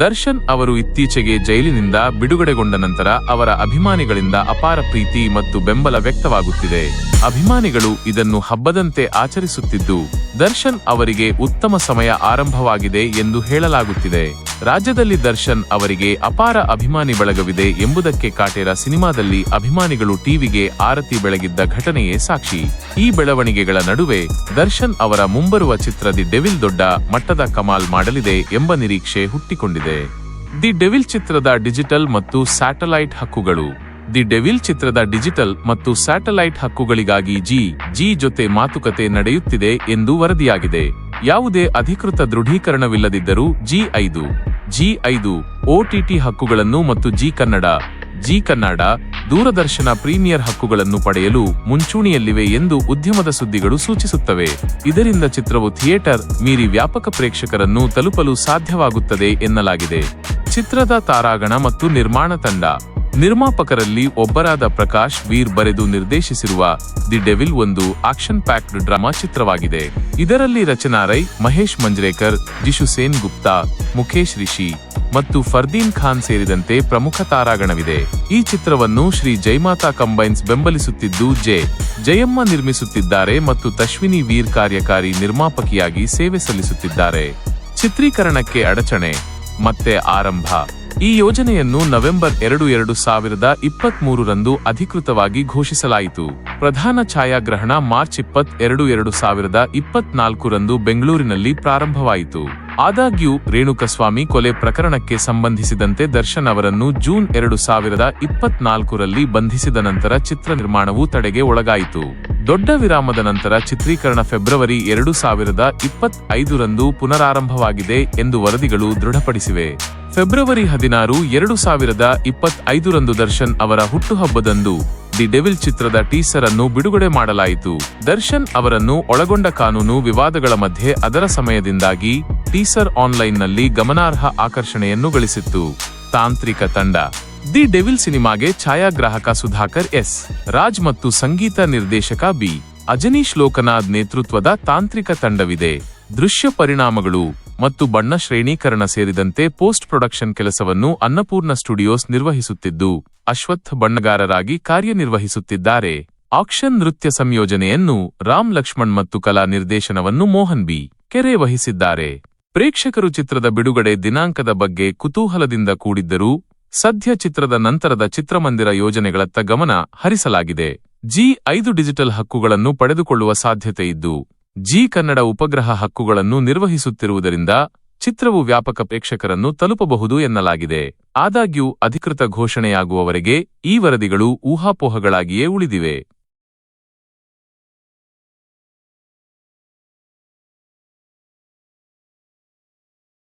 ದರ್ಶನ್ ಅವರು ಇತ್ತೀಚೆಗೆ ಜೈಲಿನಿಂದ ಬಿಡುಗಡೆಗೊಂಡ ನಂತರ ಅವರ ಅಭಿಮಾನಿಗಳಿಂದ ಅಪಾರ ಪ್ರೀತಿ ಮತ್ತು ಬೆಂಬಲ ವ್ಯಕ್ತವಾಗುತ್ತಿದೆ. ಅಭಿಮಾನಿಗಳು ಇದನ್ನು ಹಬ್ಬದಂತೆ ಆಚರಿಸುತ್ತಿದ್ದು, ದರ್ಶನ್ ಅವರಿಗೆ ಉತ್ತಮ ಸಮಯ ಆರಂಭವಾಗಿದೆ ಎಂದು ಹೇಳಲಾಗುತ್ತಿದೆ. ರಾಜ್ಯದಲ್ಲಿ ದರ್ಶನ್ ಅವರಿಗೆ ಅಪಾರ ಅಭಿಮಾನಿ ಬಳಗವಿದೆ ಎಂಬುದಕ್ಕೆ ಕಾಟೇರ ಸಿನಿಮಾದಲ್ಲಿ ಅಭಿಮಾನಿಗಳು ಟಿವಿಗೆ ಆರತಿ ಬೆಳಗಿದ್ದ ಘಟನೆಯೇ ಸಾಕ್ಷಿ. ಈ ಬೆಳವಣಿಗೆಗಳ ನಡುವೆ ದರ್ಶನ್ ಅವರ ಮುಂಬರುವ ಚಿತ್ರ ದಿ ಡೆವಿಲ್ ದೊಡ್ಡ ಮಟ್ಟದ ಕಮಾಲ್ ಮಾಡಲಿದೆ ಎಂಬ ನಿರೀಕ್ಷೆ ಹುಟ್ಟಿಕೊಂಡಿದೆ. ದಿ ಡೆವಿಲ್ ಚಿತ್ರದ ಡಿಜಿಟಲ್ ಮತ್ತು ಸ್ಯಾಟಲೈಟ್ ಹಕ್ಕುಗಳು. ದಿ ಡೆವಿಲ್ ಚಿತ್ರದ ಡಿಜಿಟಲ್ ಮತ್ತು ಸ್ಯಾಟಲೈಟ್ ಹಕ್ಕುಗಳಿಗಾಗಿ ಜಿ ಜಿ ಜೊತೆ ಮಾತುಕತೆ ನಡೆಯುತ್ತಿದೆ ಎಂದು ವರದಿಯಾಗಿದೆ. ಯಾವುದೇ ಅಧಿಕೃತ ದೃಢೀಕರಣವಿಲ್ಲದಿದ್ದರೂ ಜಿ ಐದು ಜಿ ಐದು ಒಟಿಟಿ ಹಕ್ಕುಗಳನ್ನು ಮತ್ತು ಜಿ ಕನ್ನಡ ಜಿ ಕನ್ನಡ ದೂರದರ್ಶನ ಪ್ರೀಮಿಯರ್ ಹಕ್ಕುಗಳನ್ನು ಪಡೆಯಲು ಮುಂಚೂಣಿಯಲ್ಲಿವೆ ಎಂದು ಉದ್ಯಮದ ಸುದ್ದಿಗಳು ಸೂಚಿಸುತ್ತವೆ. ಇದರಿಂದ ಚಿತ್ರವು ಥಿಯೇಟರ್ ಮೀರಿ ವ್ಯಾಪಕ ಪ್ರೇಕ್ಷಕರನ್ನು ತಲುಪಲು ಸಾಧ್ಯವಾಗುತ್ತದೆ ಎನ್ನಲಾಗಿದೆ. ಚಿತ್ರದ ತಾರಾಗಣ ಮತ್ತು ನಿರ್ಮಾಣ ತಂಡ ನಿರ್ಮಾಪಕರಲ್ಲಿ ಒಬ್ಬರಾದ ಪ್ರಕಾಶ್ ವೀರ್ ಬರೆದು ನಿರ್ದೇಶಿಸಿರುವ ದಿ ಡೆವಿಲ್ ಒಂದು ಆಕ್ಷನ್ ಪ್ಯಾಕ್ಡ್ ಡ್ರಾಮಾ ಚಿತ್ರವಾಗಿದೆ. ಇದರಲ್ಲಿ ರಚನಾ ರೈ, ಮಹೇಶ್ ಮಂಜ್ರೇಕರ್, ಜಿಶು ಸೇನ್ ಗುಪ್ತಾ, ಮುಖೇಶ್ ರಿಷಿ ಮತ್ತು ಫರ್ದೀನ್ ಖಾನ್ ಸೇರಿದಂತೆ ಪ್ರಮುಖ ತಾರಾಗಣವಿದೆ. ಈ ಚಿತ್ರವನ್ನು ಶ್ರೀ ಜೈಮಾತಾ ಕಂಬೈನ್ಸ್ ಬೆಂಬಲಿಸುತ್ತಿದ್ದು ಜೆ. ಜಯಮ್ಮ ನಿರ್ಮಿಸುತ್ತಿದ್ದಾರೆ ಮತ್ತು ತಶ್ವಿನಿ ವೀರ್ ಕಾರ್ಯಕಾರಿ ನಿರ್ಮಾಪಕಿಯಾಗಿ ಸೇವೆ ಸಲ್ಲಿಸುತ್ತಿದ್ದಾರೆ. ಚಿತ್ರೀಕರಣಕ್ಕೆ ಅಡಚಣೆ, ಮತ್ತೆ ಆರಂಭ. ಈ ಯೋಜನೆಯನ್ನು ನವೆಂಬರ್ ಎರಡು ಎರಡು ಸಾವಿರದ ಇಪ್ಪತ್ತ್ ಮೂರರಂದು ಅಧಿಕೃತವಾಗಿ ಘೋಷಿಸಲಾಯಿತು. ಪ್ರಧಾನ ಛಾಯಾಗ್ರಹಣ ಮಾರ್ಚ್ ಇಪ್ಪತ್ತ್ ಎರಡು ಎರಡು ಸಾವಿರದ ಇಪ್ಪತ್ನಾಲ್ಕರಂದು ಬೆಂಗಳೂರಿನಲ್ಲಿ ಪ್ರಾರಂಭವಾಯಿತು. ಆದಾಗ್ಯೂ, ರೇಣುಕಸ್ವಾಮಿ ಕೊಲೆ ಪ್ರಕರಣಕ್ಕೆ ಸಂಬಂಧಿಸಿದಂತೆ ದರ್ಶನ್ ಅವರನ್ನು ಜೂನ್ ಎರಡು ಸಾವಿರದ ಇಪ್ಪತ್ನಾಲ್ಕರಲ್ಲಿ ಬಂಧಿಸಿದ ನಂತರ ಚಿತ್ರ ನಿರ್ಮಾಣವು ತಡೆಗೆ ಒಳಗಾಯಿತು. ದೊಡ್ಡ ವಿರಾಮದ ನಂತರ ಚಿತ್ರೀಕರಣ ಫೆಬ್ರವರಿ ಎರಡು ಸಾವಿರದ ಇಪ್ಪತ್ತೈದರಂದು ಪುನರಾರಂಭವಾಗಿದೆ ಎಂದು ವರದಿಗಳು ದೃಢಪಡಿಸಿವೆ. ಫೆಬ್ರವರಿ ಹದಿನಾರು, ಎರಡು ಸಾವಿರದ ಇಪ್ಪತ್ತೈದರಂದು ದರ್ಶನ್ ಅವರ ಹುಟ್ಟುಹಬ್ಬದಂದು ದಿ ಡೆವಿಲ್ ಚಿತ್ರದ ಟೀಸರ್ ಅನ್ನು ಬಿಡುಗಡೆ ಮಾಡಲಾಯಿತು. ದರ್ಶನ್ ಅವರನ್ನು ಒಳಗೊಂಡ ಕಾನೂನು ವಿವಾದಗಳ ಮಧ್ಯೆ ಅದರ ಸಮಯದಿಂದಾಗಿ ಟೀಸರ್ ಆನ್ಲೈನ್ನಲ್ಲಿ ಗಮನಾರ್ಹ ಆಕರ್ಷಣೆಯನ್ನು ಗಳಿಸಿತ್ತು. ತಾಂತ್ರಿಕ ತಂಡ. ದಿ ಡೆವಿಲ್ ಸಿನಿಮಾಗೆ ಛಾಯಾಗ್ರಾಹಕ ಸುಧಾಕರ್ ಎಸ್, ರಾಜ್ ಮತ್ತು ಸಂಗೀತ ನಿರ್ದೇಶಕ ಬಿ. ಅಜನೀಶ್ ಲೋಕನಾಥ್ ನೇತೃತ್ವದ ತಾಂತ್ರಿಕ ತಂಡವಿದೆ. ದೃಶ್ಯ ಪರಿಣಾಮಗಳು ಮತ್ತು ಬಣ್ಣ ಶ್ರೇಣೀಕರಣ ಸೇರಿದಂತೆ ಪೋಸ್ಟ್ ಪ್ರೊಡಕ್ಷನ್ ಕೆಲಸವನ್ನು ಅನ್ನಪೂರ್ಣ ಸ್ಟುಡಿಯೋಸ್ ನಿರ್ವಹಿಸುತ್ತಿದ್ದು ಅಶ್ವಥ್ ಬಣ್ಣಗಾರರಾಗಿ ಕಾರ್ಯನಿರ್ವಹಿಸುತ್ತಿದ್ದಾರೆ. ಆಕ್ಷನ್ ನೃತ್ಯ ಸಂಯೋಜನೆಯನ್ನು ರಾಮ್ ಲಕ್ಷ್ಮಣ್ ಮತ್ತು ಕಲಾ ನಿರ್ದೇಶನವನ್ನು ಮೋಹನ್ ಬಿ. ಕೆರೆ ವಹಿಸಿದ್ದಾರೆ. ಪ್ರೇಕ್ಷಕರು ಚಿತ್ರದ ಬಿಡುಗಡೆ ದಿನಾಂಕದ ಬಗ್ಗೆ ಕುತೂಹಲದಿಂದ ಕೂಡಿದ್ದರೂ, ಸದ್ಯ ಚಿತ್ರದ ನಂತರದ ಚಿತ್ರಮಂದಿರ ಯೋಜನೆಗಳತ್ತ ಗಮನ ಹರಿಸಲಾಗಿದೆ. ಜಿ ಐದು ಡಿಜಿಟಲ್ ಹಕ್ಕುಗಳನ್ನು ಪಡೆದುಕೊಳ್ಳುವ ಸಾಧ್ಯತೆ ಇದ್ದು ಜಿ ಕನ್ನಡ ಉಪಗ್ರಹ ಹಕ್ಕುಗಳನ್ನು ನಿರ್ವಹಿಸುತ್ತಿರುವುದರಿಂದ ಚಿತ್ರವು ವ್ಯಾಪಕ ಪ್ರೇಕ್ಷಕರನ್ನು ತಲುಪಬಹುದು ಎನ್ನಲಾಗಿದೆ. ಆದಾಗ್ಯೂ ಅಧಿಕೃತ ಘೋಷಣೆಯಾಗುವವರೆಗೆ ಈ ವರದಿಗಳು ಊಹಾಪೋಹಗಳಾಗಿಯೇ ಉಳಿದಿವೆ.